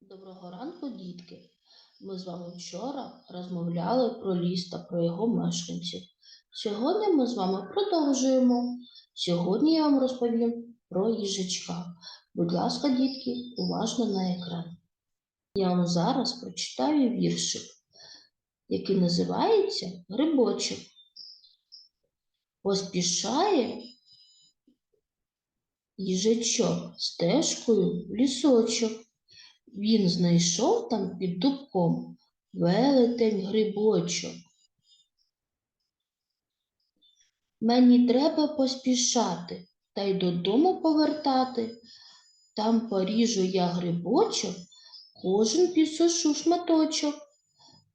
Доброго ранку, дітки. Ми з вами вчора розмовляли про ліс та про його мешканців. Сьогодні ми з вами продовжуємо. Сьогодні я вам розповім про їжачка. Будь ласка, дітки, уважно на екран. Я вам зараз прочитаю віршик, який називається Грибочок. Поспішає їжачок стежкою в лісочок. Він знайшов там під дубком велетень грибочок. Мені треба поспішати та й додому повертати. Там поріжу я грибочок, кожен підсушу шматочок.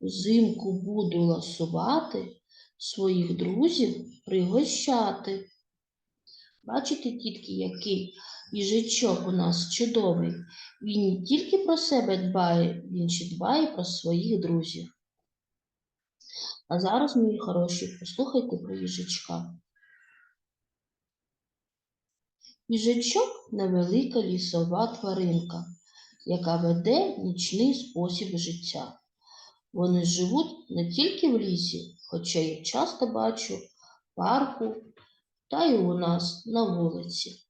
Взимку буду ласувати, своїх друзів пригощати. Бачите, дітки, який їжачок у нас чудовий. Він не тільки про себе дбає, він ще дбає про своїх друзів. А зараз, мої хороші, послухайте про їжачка. Їжачок невелика лісова тваринка, яка веде нічний спосіб життя. Вони живуть не тільки в лісі, хоча я часто бачу в парку та й у нас на вулиці.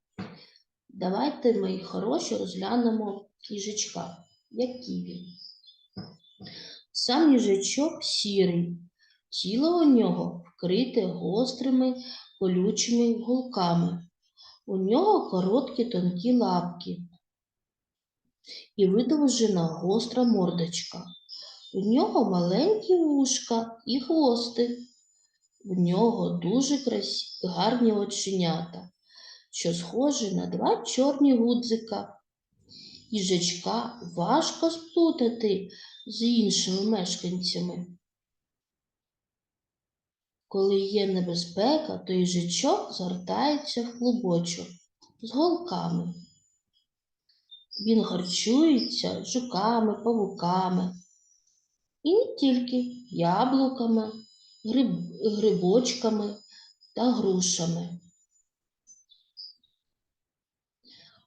Давайте, мої хороші, розглянемо їжачка. Який він? Сам їжачок сірий, тіло у нього вкрите гострими колючими гулками. У нього короткі тонкі лапки і видовжена гостра мордочка. У нього маленькі вушка і хвостик. В нього дуже красиві, гарні оченята що схожі на два чорні гудзика. Їжачка важко сплутати з іншими мешканцями. Коли є небезпека, то їжачок згортається в клубочок з голками. Він харчується жуками, павуками і не тільки яблуками, гриб, грибочками та грушами.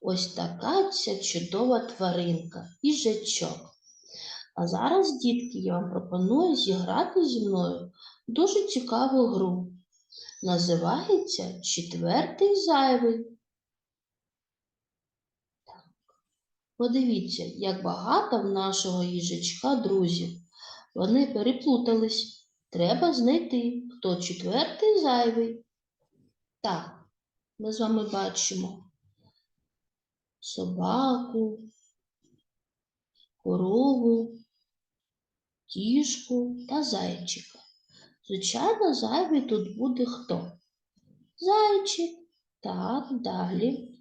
Ось така ця чудова тваринка, їжачок. А зараз, дітки, я вам пропоную зіграти зі мною дуже цікаву гру. Називається Четвертий зайвий. Подивіться, як багато в нашого їжачка друзів. Вони переплутались. Треба знайти, хто четвертий зайвий. Так, ми з вами бачимо собаку, корову, кішку та зайчика. Звичайно, зайвий тут буде хто? Зайчик. Так, далі.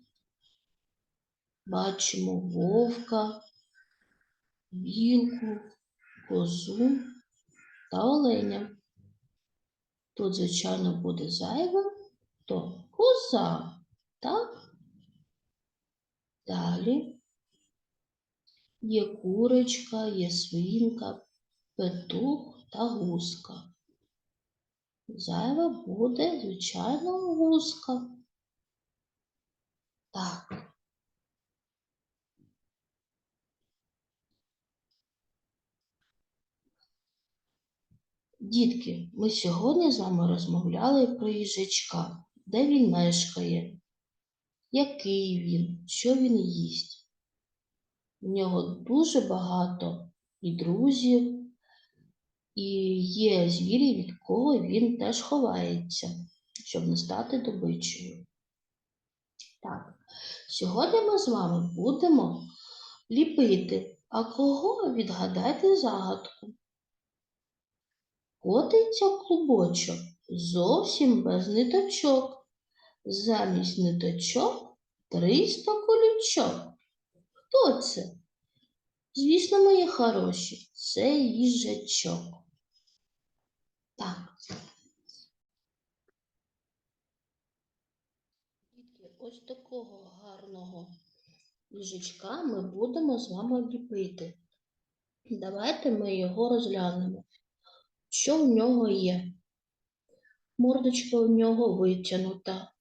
Бачимо вовка, білку, козу та оленя. Тут, звичайно, буде зайвим то коза, так? Далі є курочка, є свинка, петух та гуска. Зайва буде, звичайно, гуска. Так. Дітки, ми сьогодні з вами розмовляли про їжачка, де він мешкає, який він, що він їсть. У нього дуже багато і друзів, і є звірі, від кого він теж ховається, щоб не стати добичею. Так, сьогодні ми з вами будемо ліпити. А кого відгадайте загадку? Котиться клубочок зовсім без ниточок. Замість ниточок 300 колючок. Хто це? Звісно, мої хороші, це їжачок. Так. Ось такого гарного їжачка ми будемо з вами ліпити. Давайте ми його розглянемо. Що в нього є? Мордочка у нього витягнута,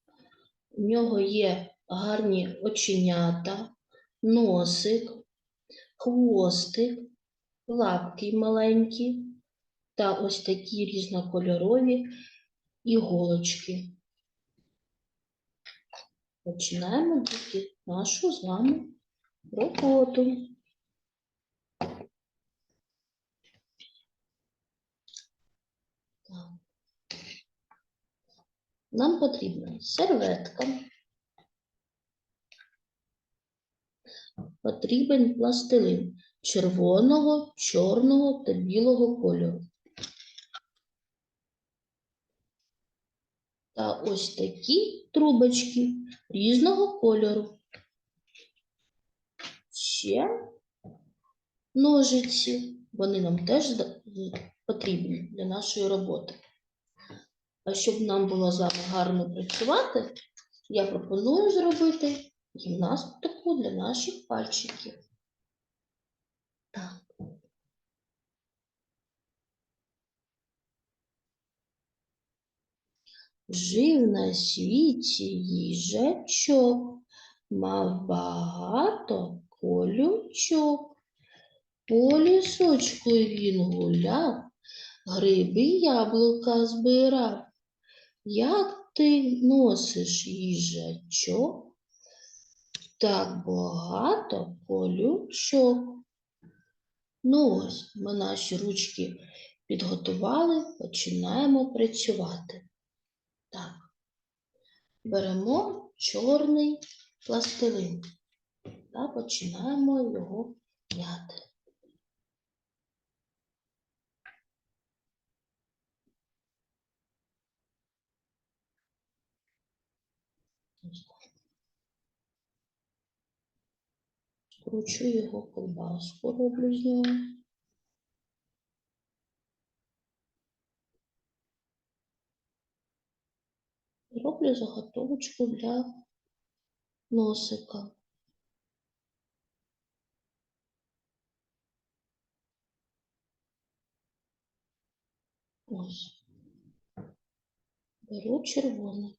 у нього є гарні оченята, носик, хвостик, лапки маленькі та ось такі різнокольорові іголочки. Починаємо дітки нашу з вами роботу. Нам потрібна серветка. Потрібен пластилин червоного, чорного та білого кольору. Та ось такі трубочки різного кольору. Ще ножиці, вони нам теж потрібні для нашої роботи. А щоб нам було з вами гарно працювати, я пропоную зробити гімнастику для наших пальчиків. Так. Жив на світі їжачок, мав багато колючок. По лісочку він гуляв, гриби яблука збирав. Як ти носиш їжачок? Так багато колючок. Ну ось, ми наші ручки підготували, починаємо працювати. Так. Беремо чорний пластилин та починаємо його м'яти. Ось так. Скручу його колбаску, роблю з нього. Роблю заготовочку для носика. Ось. Беру червоний.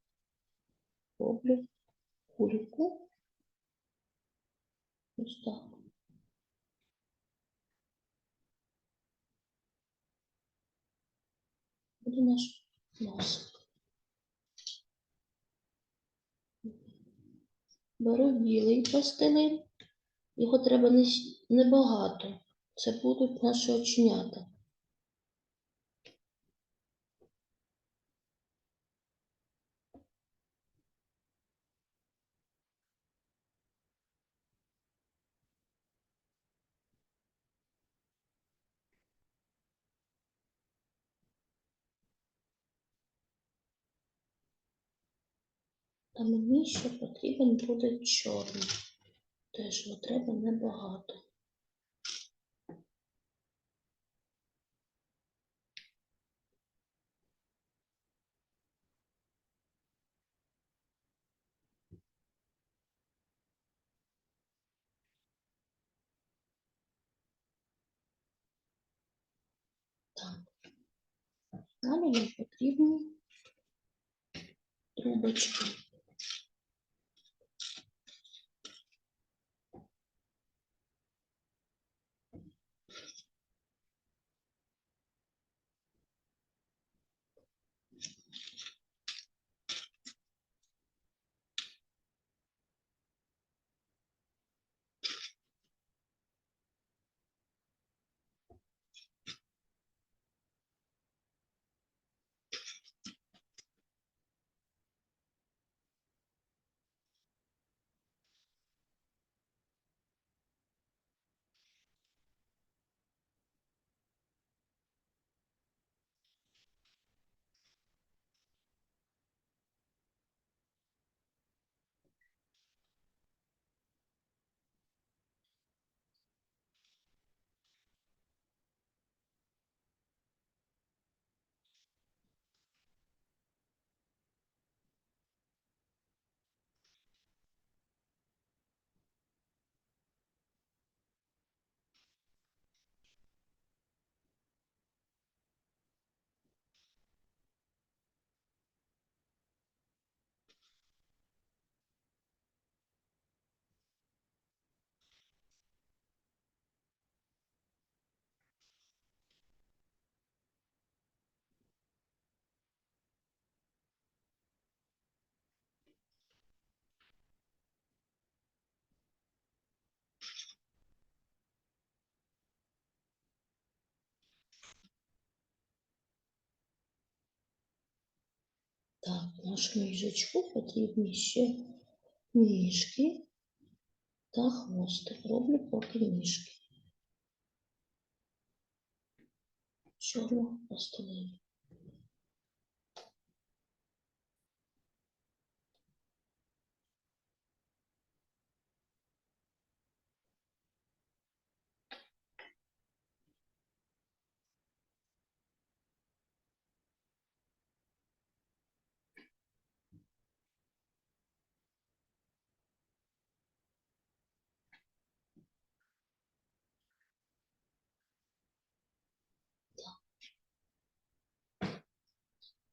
Роблю кульку. Ось так. Наш носик. Беру білий пластилин. Його треба небагато. Це будуть наші оченята. А мені ще потрібен буде чорний. Теж його треба небагато. Так. Далі нам потрібні трубочки. Так, нашому їжачку потрібні ще ніжки та хвостик. Роблю поки ніжки. Чорного пластилину.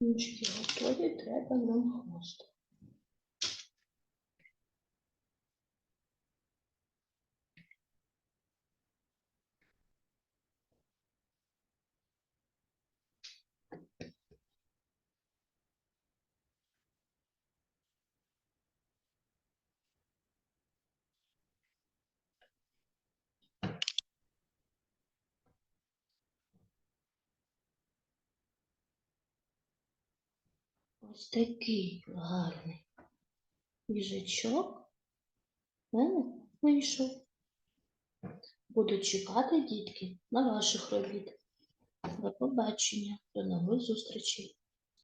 Ніжки готові, треба нам хвостик. Ось такий гарний їжачок мене вийшов. Буду чекати, дітки, на ваших робіт. До побачення, до нових зустрічей.